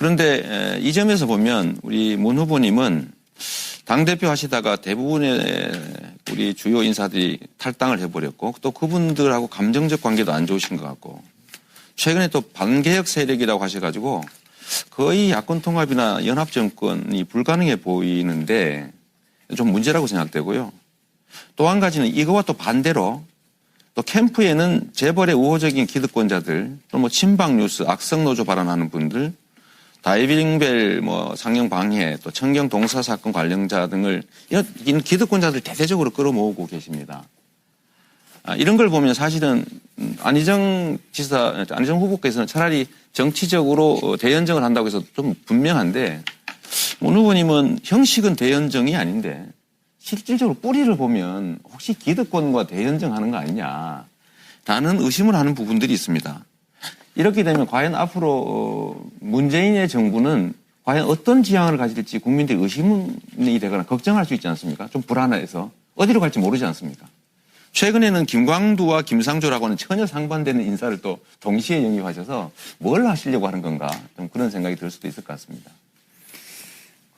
그런데 에, 이 점에서 보면 우리 문 후보님은 당대표 하시다가 대부분의 우리 주요 인사들이 탈당을 해버렸고 또 그분들하고 감정적 관계도 안 좋으신 것 같고 최근에 또 반개혁 세력이라고 하셔가지고 거의 야권 통합이나 연합 정권이 불가능해 보이는데 좀 문제라고 생각되고요. 또 한 가지는 이거와 또 반대로 또 캠프에는 재벌의 우호적인 기득권자들 또 뭐 친박 뉴스 악성 노조 발언하는 분들 다이빙벨 뭐 상영 방해 또 청경 동사 사건 관련자 등을 이런 기득권자들 대대적으로 끌어모으고 계십니다. 아, 이런 걸 보면 사실은 음, 안희정 지사, 안희정 후보께서는 차라리 정치적으로 어, 대연정을 한다고 해서 좀 분명한데 문 후보님은 형식은 대연정이 아닌데 실질적으로 뿌리를 보면 혹시 기득권과 대연정하는 거 아니냐 라는 의심을 하는 부분들이 있습니다. 이렇게 되면 과연 앞으로 어, 문재인의 정부는 과연 어떤 지향을 가질지 국민들이 의심이 되거나 걱정할 수 있지 않습니까? 좀 불안해서 어디로 갈지 모르지 않습니까? 최근에는 김광두와 김상조라고는 전혀 상반되는 인사를 또 동시에 영입하셔서 뭘 하시려고 하는 건가 좀 그런 생각이 들 수도 있을 것 같습니다.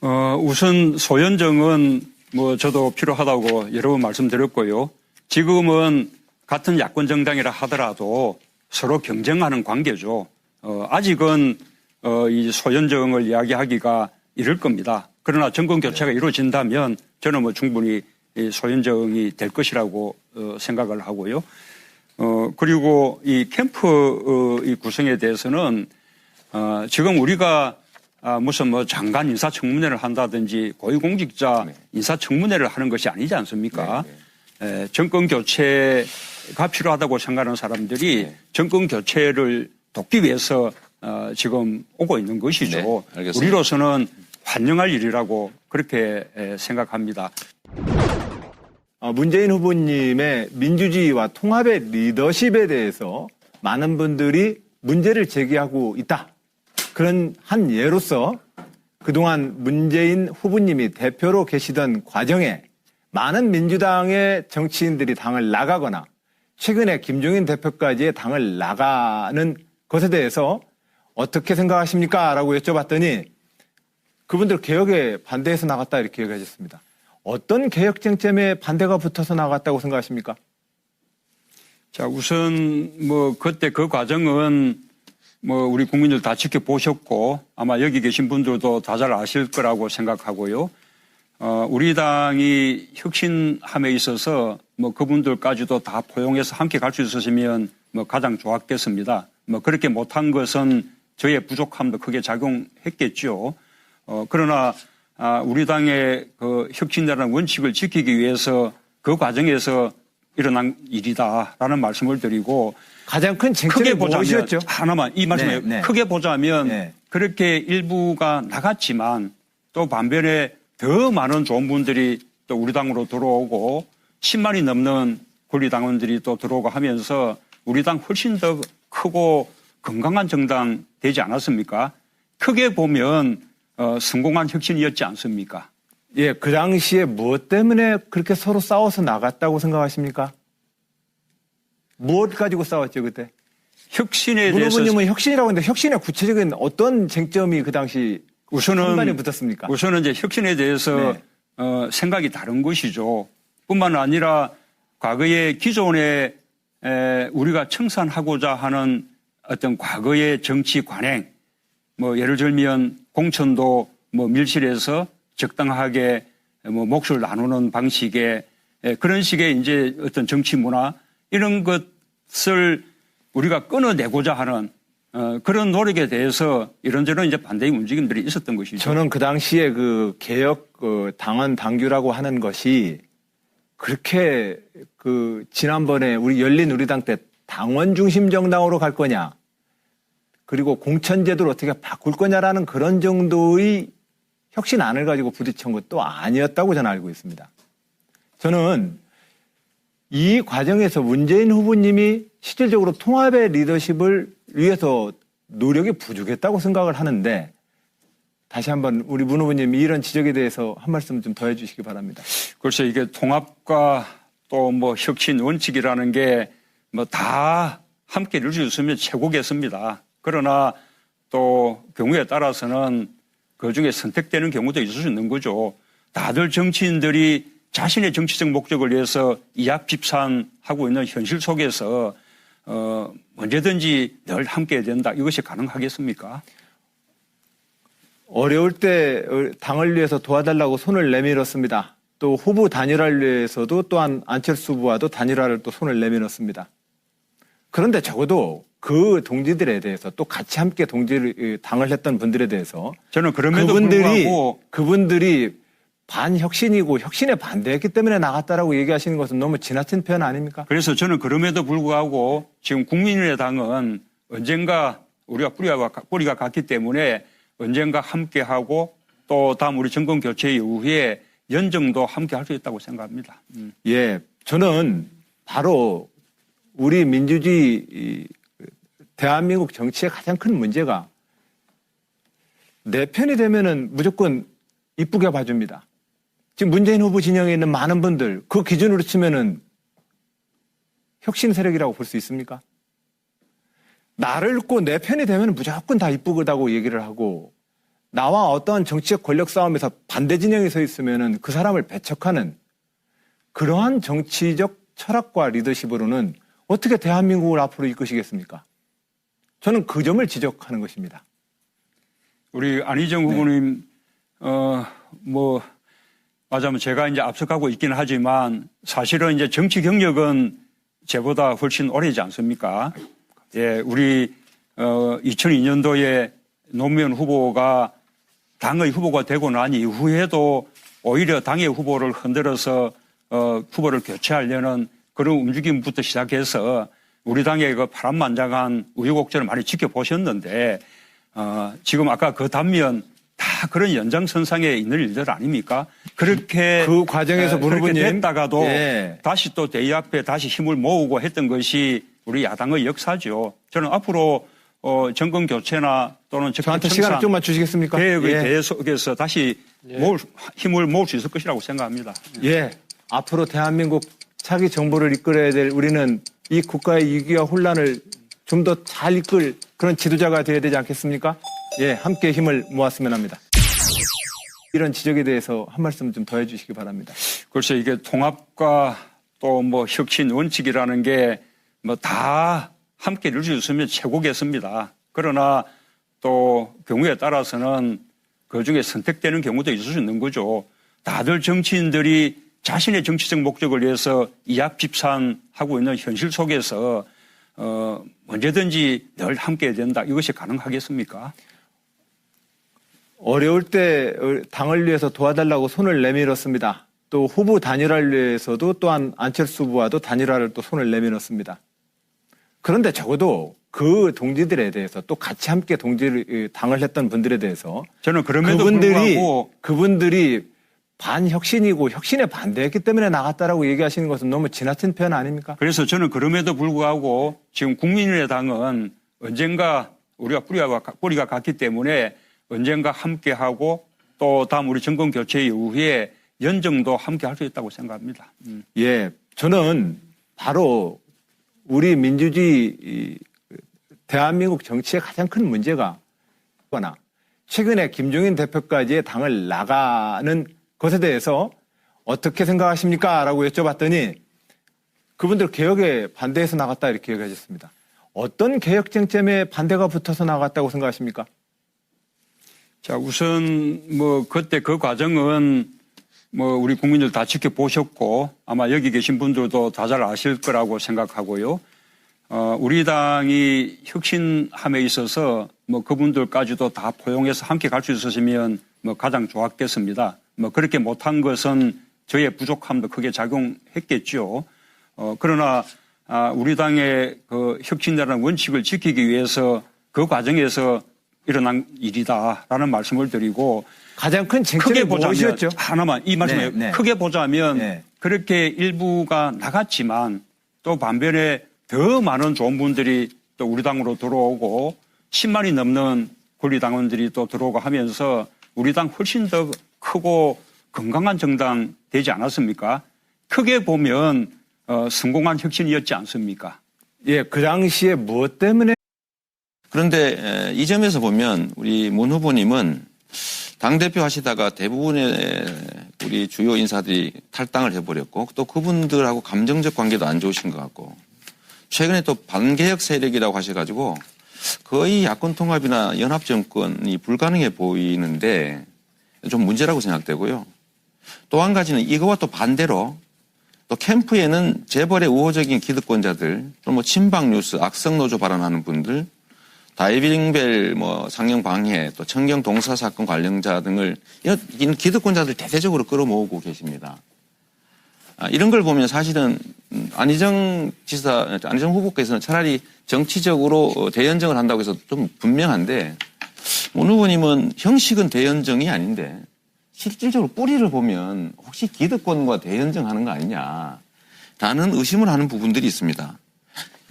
어, 우선 소연정은 뭐 저도 필요하다고 여러 번 말씀드렸고요. 지금은 같은 야권 정당이라 하더라도 서로 경쟁하는 관계죠. 어, 아직은 어, 이 소연정을 이야기하기가 이를 겁니다. 그러나 정권 교체가 이루어진다면 저는 뭐 충분히 이 소연정이 될 것이라고 어, 생각을 하고요. 어, 그리고 이 캠프 어, 이 구성에 대해서는 어, 지금 우리가 아, 무슨 뭐 장관 인사청문회를 한다든지 고위공직자 네. 인사청문회를 하는 것이 아니지 않습니까? 네, 에, 정권 교체가 필요하다고 생각하는 사람들이 네. 정권 교체를 돕기 위해서 어, 지금 오고 있는 것이죠. 네, 알겠습니다. 우리로서는 환영할 일이라고 그렇게 에, 생각합니다. 어, 문재인 후보님의 민주주의와 통합의 리더십에 대해서 많은 분들이 문제를 제기하고 있다. 그런 한 예로서 그동안 문재인 후보님이 대표로 계시던 과정에 많은 민주당의 정치인들이 당을 나가거나 최근에 김종인 대표까지의 당을 나가는 것에 대해서 어떻게 생각하십니까? 라고 여쭤봤더니 그분들 개혁에 반대해서 나갔다 이렇게 얘기하셨습니다. 어떤 개혁 쟁점에 반대가 붙어서 나갔다고 생각하십니까? 자, 우선 뭐 그때 그 과정은 뭐 우리 국민들 다 지켜보셨고 아마 여기 계신 분들도 다 잘 아실 거라고 생각하고요. 어, 우리 당이 혁신함에 있어서 뭐 그분들까지도 다 포용해서 함께 갈 수 있었으면 뭐 가장 좋았겠습니다. 뭐 그렇게 못한 것은 저의 부족함도 크게 작용했겠죠. 어, 그러나 아, 우리 당의 그 혁신이라는 원칙을 지키기 위해서 그 과정에서 일어난 일이다라는 말씀을 드리고 가장 큰 크게 보자면 무엇이었죠? 하나만 이 말씀에 네, 네. 크게 보자면 네. 그렇게 일부가 나갔지만 또 반면에 더 많은 좋은 분들이 또 우리 당으로 들어오고 10만이 넘는 권리당원들이 또 들어오고 하면서 우리 당 훨씬 더 크고 건강한 정당 되지 않았습니까? 크게 보면 어, 성공한 혁신이었지 않습니까? 예, 그 당시에 무엇 때문에 그렇게 서로 싸워서 나갔다고 생각하십니까? 무엇 가지고 싸웠죠, 그때? 혁신에 문 대해서 후보님은 혁신이라고 했는데 혁신의 구체적인 어떤 쟁점이 그 당시 우선은 붙었습니까? 우선은 이제 혁신에 대해서 네. 어, 생각이 다른 것이죠. 뿐만 아니라 과거의 기존에 에, 우리가 청산하고자 하는 어떤 과거의 정치 관행, 뭐 예를 들면 공천도 뭐 밀실에서 적당하게 뭐 몫을 나누는 방식의 에, 그런 식의 이제 어떤 정치 문화 이런 것을 우리가 끊어내고자 하는 어, 그런 노력에 대해서 이런저런 이제 반대의 움직임들이 있었던 것이죠. 저는 그 당시에 그 개혁 그 당원 당규라고 하는 것이 그렇게 그 지난번에 우리 열린 우리당 때 당원 중심 정당으로 갈 거냐 그리고 공천제도를 어떻게 바꿀 거냐라는 그런 정도의 혁신안을 가지고 부딪힌 것도 아니었다고 저는 알고 있습니다. 저는 이 과정에서 문재인 후보님이 실질적으로 통합의 리더십을 위해서 노력이 부족했다고 생각을 하는데 다시 한번 우리 문 후보님 이런 지적에 대해서 한 말씀 좀 더 해주시기 바랍니다. 글쎄 이게 통합과 또 뭐 혁신 원칙이라는 게 뭐 다 함께 있으면 최고겠습니다. 그러나 또 경우에 따라서는 그 중에 선택되는 경우도 있을 수 있는 거죠. 다들 정치인들이 자신의 정치적 목적을 위해서 이합집산하고 있는 현실 속에서 어, 언제든지 늘 함께 해야 된다. 이것이 가능하겠습니까? 어려울 때 어, 당을 위해서 도와달라고 손을 내밀었습니다. 또 후보 단일화를 위해서도 또한 안철수 후보와도 단일화를 또 손을 내밀었습니다. 그런데 적어도 그 동지들에 대해서 또 같이 함께 동지를 당을 했던 분들에 대해서 저는 그럼에도 그분들이 불구하고 그분들이 반혁신이고 혁신에 반대했기 때문에 나갔다라고 얘기하시는 것은 너무 지나친 표현 아닙니까? 그래서 저는 그럼에도 불구하고 지금 국민의당은 언젠가 우리가 뿌리가, 뿌리가 같기 때문에 언젠가 함께하고 또 다음 우리 정권 교체 이후에 연정도 함께 할 수 있다고 생각합니다. 음. 예, 저는 바로 우리 민주주의 이, 대한민국 정치의 가장 큰 문제가 내 편이 되면은 무조건 이쁘게 봐줍니다. 지금 문재인 후보 진영에 있는 많은 분들 그 기준으로 치면은 혁신 세력이라고 볼 수 있습니까? 나를 꼭 내 편이 되면 무조건 다 이쁘다고 얘기를 하고 나와 어떠한 정치적 권력 싸움에서 반대 진영에 서 있으면은 그 사람을 배척하는 그러한 정치적 철학과 리더십으로는 어떻게 대한민국을 앞으로 이끄시겠습니까? 저는 그 점을 지적하는 것입니다. 우리 안희정 후보님, 어, 뭐, 맞아면 제가 이제 앞서가고 있기는 하지만 사실은 이제 정치 경력은 제보다 훨씬 오래지 않습니까? 예, 우리, 어, 2002년도에 노무현 후보가 당의 후보가 되고 난 이후에도 오히려 당의 후보를 흔들어서 어, 후보를 교체하려는 그런 움직임부터 시작해서 우리 당의 그 파란만장한 우여곡절을 많이 지켜보셨는데 어, 지금 아까 그 단면 다 그런 연장선상에 있는 일들 아닙니까? 그렇게 그 과정에서 에, 그렇게 됐다가도 예. 다시 또 대의 앞에 다시 힘을 모으고 했던 것이 우리 야당의 역사죠. 저는 앞으로 어, 정권 교체나 또는 저한테 청산 좀만 주시겠습니까? 계획의 예. 대해 속에서 다시 모을, 힘을 모을 수 있을 것이라고 생각합니다. 예. 앞으로 대한민국 차기 정부를 이끌어야 될 우리는 이 국가의 위기와 혼란을 좀 더 잘 이끌 그런 지도자가 되어야 되지 않겠습니까? 예, 함께 힘을 모았으면 합니다. 이런 지적에 대해서 한 말씀 좀 더 해주시기 바랍니다. 글쎄 이게 통합과 또 뭐 혁신 원칙이라는 게 뭐 다 함께 있으면 최고겠습니다. 그러나 또 경우에 따라서는 그 중에 선택되는 경우도 있을 수 있는 거죠. 다들 정치인들이 자신의 정치적 목적을 위해서 이합집산하고 있는 현실 속에서 어, 언제든지 늘 함께 해야 된다. 이것이 가능하겠습니까? 어려울 때 당을 위해서 도와달라고 손을 내밀었습니다. 또 후보 단일화를 위해서도 또한 안철수 후보와도 단일화를 또 손을 내밀었습니다. 그런데 적어도 그 동지들에 대해서 또 같이 함께 동지를 당을 했던 분들에 대해서 저는 그럼에도 그분들이 불구하고 그분들이 반혁신이고 혁신에 반대했기 때문에 나갔다라고 얘기하시는 것은 너무 지나친 표현 아닙니까? 그래서 저는 그럼에도 불구하고 지금 국민의당은 언젠가 우리가 뿌리가, 뿌리가 같기 때문에 언젠가 함께하고 또 다음 우리 정권 교체 이후에 연정도 함께 할 수 있다고 생각합니다. 음. 예, 저는 바로 우리 민주주의 이, 대한민국 정치의 가장 큰 문제가 거나 최근에 김종인 대표까지의 당을 나가는 것에 대해서 어떻게 생각하십니까? 라고 여쭤봤더니 그분들 개혁에 반대해서 나갔다 이렇게 얘기하셨습니다. 어떤 개혁 쟁점에 반대가 붙어서 나갔다고 생각하십니까? 자, 우선 뭐 그때 그 과정은 뭐 우리 국민들 다 지켜보셨고 아마 여기 계신 분들도 다 잘 아실 거라고 생각하고요. 어, 우리 당이 혁신함에 있어서 뭐 그분들까지도 다 포용해서 함께 갈 수 있었으면 뭐 가장 좋았겠습니다. 뭐 그렇게 못한 것은 저의 부족함도 크게 작용했겠죠. 어, 그러나 아, 우리 당의 그 혁신이라는 원칙을 지키기 위해서 그 과정에서 일어난 일이다라는 말씀을 드리고 가장 큰 크게 쟁점이 보자면 무엇이었죠? 하나만 이 말씀에 네, 네. 크게 보자면 네. 그렇게 일부가 나갔지만 또 반면에 더 많은 좋은 분들이 또 우리 당으로 들어오고 10만이 넘는 권리당원들이 또 들어오고 하면서 우리 당 훨씬 더 크고 건강한 정당 되지 않았습니까? 크게 보면 어, 성공한 혁신이었지 않습니까? 예, 그 당시에 무엇 때문에 그런데 에, 이 점에서 보면 우리 문 후보님은 당대표 하시다가 대부분의 우리 주요 인사들이 탈당을 해버렸고 또 그분들하고 감정적 관계도 안 좋으신 것 같고 최근에 또 반개혁 세력이라고 하셔가지고 거의 야권 통합이나 연합 정권이 불가능해 보이는데 좀 문제라고 생각되고요. 또 한 가지는 이거와 또 반대로 또 캠프에는 재벌의 우호적인 기득권자들 또 뭐 친박 뉴스 악성 노조 발언하는 분들 다이빙벨 뭐 상영 방해 또 청경 동사 사건 관련자 등을 이런 기득권자들 대대적으로 끌어모으고 계십니다. 아, 이런 걸 보면 사실은 음, 안희정 지사, 안희정 후보께서는 차라리 정치적으로 어, 대연정을 한다고 해서 좀 분명한데 문 후보님은 형식은 대연정이 아닌데 실질적으로 뿌리를 보면 혹시 기득권과 대연정하는 거 아니냐 라는 의심을 하는 부분들이 있습니다.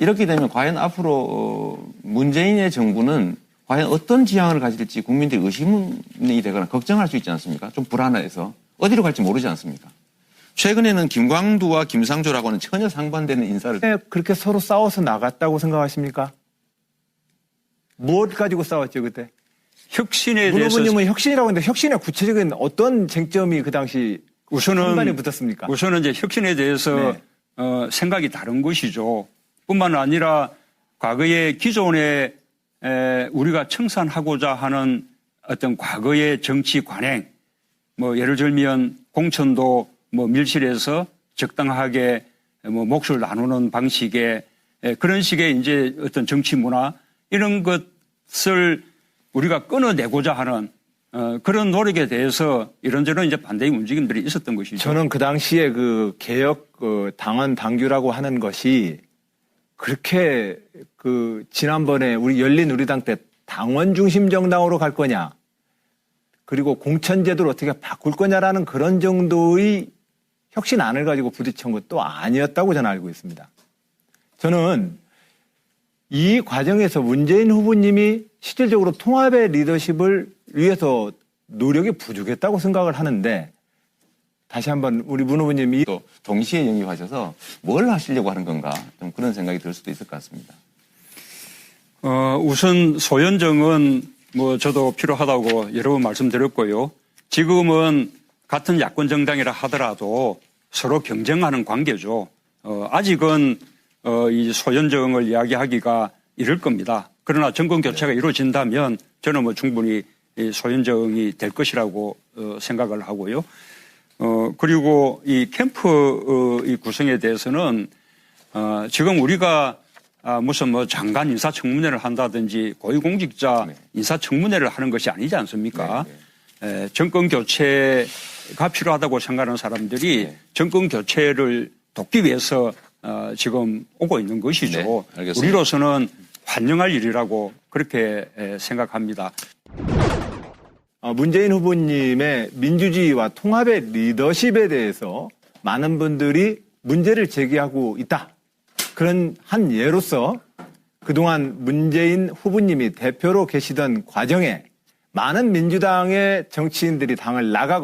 이렇게 되면 과연 앞으로 어, 문재인의 정부는 과연 어떤 지향을 가질지 국민들이 의심이 되거나 걱정할 수 있지 않습니까? 좀 불안해서 어디로 갈지 모르지 않습니까? 최근에는 김광두와 김상조라고는 전혀 상반되는 인사를 왜 그렇게 서로 싸워서 나갔다고 생각하십니까? 무엇 가지고 싸웠죠 그때? 혁신에 문 대해서 후보님은 혁신이라고 했는데 혁신의 구체적인 어떤 쟁점이 그 당시 우선은 선반에 붙었습니까? 우선은 이제 혁신에 대해서 네. 어, 생각이 다른 것이죠. 뿐만 아니라 과거의 기존에 에, 우리가 청산하고자 하는 어떤 과거의 정치 관행, 뭐 예를 들면 공천도 뭐 밀실에서 적당하게 뭐 몫을 나누는 방식의 에, 그런 식의 이제 어떤 정치 문화 이런 것을 우리가 끊어내고자 하는 어, 그런 노력에 대해서 이런저런 이제 반대의 움직임들이 있었던 것이죠. 저는 그 당시에 그 개혁 그 당원 당규라고 하는 것이 그렇게 그 지난번에 우리 열린 우리당 때 당원 중심 정당으로 갈 거냐 그리고 공천제도를 어떻게 바꿀 거냐라는 그런 정도의 혁신안을 가지고 부딪힌 것도 아니었다고 저는 알고 있습니다. 저는 이 과정에서 문재인 후보님이 실질적으로 통합의 리더십을 위해서 노력이 부족했다고 생각을 하는데 다시 한번 우리 문 후보님이 또 동시에 영입하셔서 뭘 하시려고 하는 건가 좀 그런 생각이 들 수도 있을 것 같습니다. 어, 우선 소연정은 뭐 저도 필요하다고 여러 번 말씀드렸고요. 지금은 같은 야권 정당이라 하더라도 서로 경쟁하는 관계죠. 어, 아직은 어, 이 소연정을 이야기하기가 이를 겁니다. 그러나 정권 교체가 이루어진다면 저는 뭐 충분히 이 소연정이 될 것이라고 어, 생각을 하고요. 어, 그리고 이 캠프 어, 이 구성에 대해서는 어, 지금 우리가 아, 무슨 뭐 장관 인사청문회를 한다든지 고위공직자 네. 인사청문회를 하는 것이 아니지 않습니까? 네, 에, 정권 교체가 필요하다고 생각하는 사람들이 네. 정권 교체를 돕기 위해서 어, 지금 오고 있는 것이죠. 네, 알겠습니다. 우리로서는 환영할 일이라고 그렇게 에, 생각합니다. 어, 문재인 후보님의 민주주의와 통합의 리더십에 대해서 많은 분들이 문제를 제기하고 있다. 그런 한 예로서 그동안 문재인 후보님이 대표로 계시던 과정에 많은 민주당의 정치인들이 당을 나가고